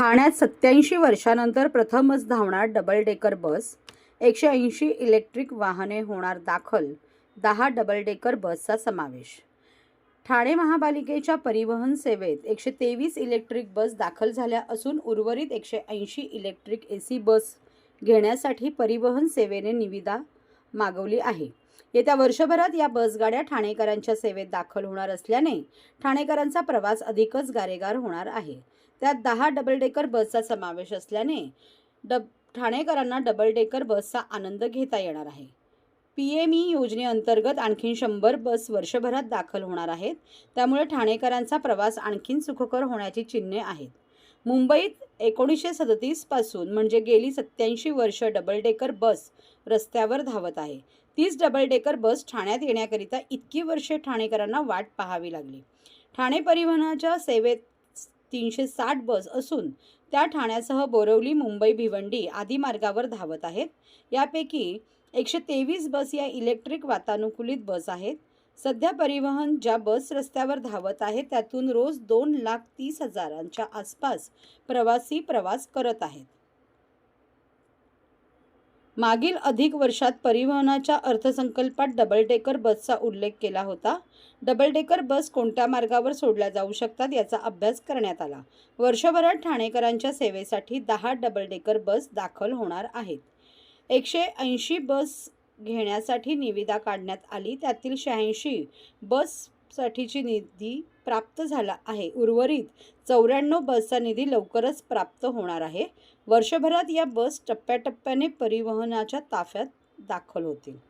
ठाण्यात सत्याऐंशी वर्षानंतर प्रथमच धावणार डबल डेकर बस एकशे ऐंशी इलेक्ट्रिक वाहने होणार दाखल दहा डबल डेकर बसचा समावेश. ठाणे महापालिकेच्या परिवहन सेवेत एकशे तेवीस इलेक्ट्रिक बस दाखल झाल्या असून उर्वरित एकशे ऐंशी इलेक्ट्रिक ए सी बस घेण्यासाठी परिवहन सेवेने निविदा मागवली आहे. येत्या वर्षभरात या बसगाड्या ठाणेकरांच्या सेवेत दाखल होणार असल्याने ठाणेकरांचा प्रवास अधिकच गारेगार होणार आहे. त्यात दहा डबल डेकर बसचा समावेश असल्याने डब ठाणेकरांना डबल डेकर बसचा आनंद घेता येणार आहे. पी एम ई योजनेअंतर्गत आणखीन शंभर बस वर्षभरात दाखल होणार आहेत. त्यामुळे ठाणेकरांचा प्रवास आणखीन सुखकर होण्याची चिन्हे आहेत. मुंबईत एकोणीसशे सदतीसपासून म्हणजे गेली सत्याऐंशी वर्ष डबल डेकर बस रस्त्यावर धावत आहे. तीच डबल डेकर बस ठाण्यात येण्याकरिता इतकी वर्षे ठाणेकरांना वाट पाहावी लागली. ठाणे परिवहनाच्या सेवेत तीनशे साठ बस असून त्या ठाण्यासह बोरवली मुंबई भिवंडी आदी मार्गावर धावत आहेत. यापैकी एकशे तेवीस बस या इलेक्ट्रिक वातानुकूलित बस आहेत. सध्या परिवहन ज्या बस रस्त्यावर धावत आहेत त्यातून रोज दोन लाख तीस हजारांच्या आसपास प्रवासी प्रवास करत आहेत. मागील अधिक वर्षात परिवहनाच्या अर्थसंकल्पात डबल डेकर बसचा उल्लेख केला होता. डबल डेकर बस कोणत्या मार्गावर सोडल्या जाऊ शकतात याचा अभ्यास करण्यात आला. वर्षभरात ठाणेकरांच्या सेवेसाठी दहा डबल डेकर बस दाखल होणार आहेत. एकशे ऐंशी बस घेण्यासाठी निविदा काढण्यात आली. त्यातील शहाऐंशी बससाठीची निधी प्राप्त झाला आहे. उर्वरित चौऱ्याण्णव बसचा निधी लवकरच प्राप्त होणार आहे. वर्षभरात या बस टप्प्याटप्प्याने परिवहनाच्या ताफ्यात दाखल होतील.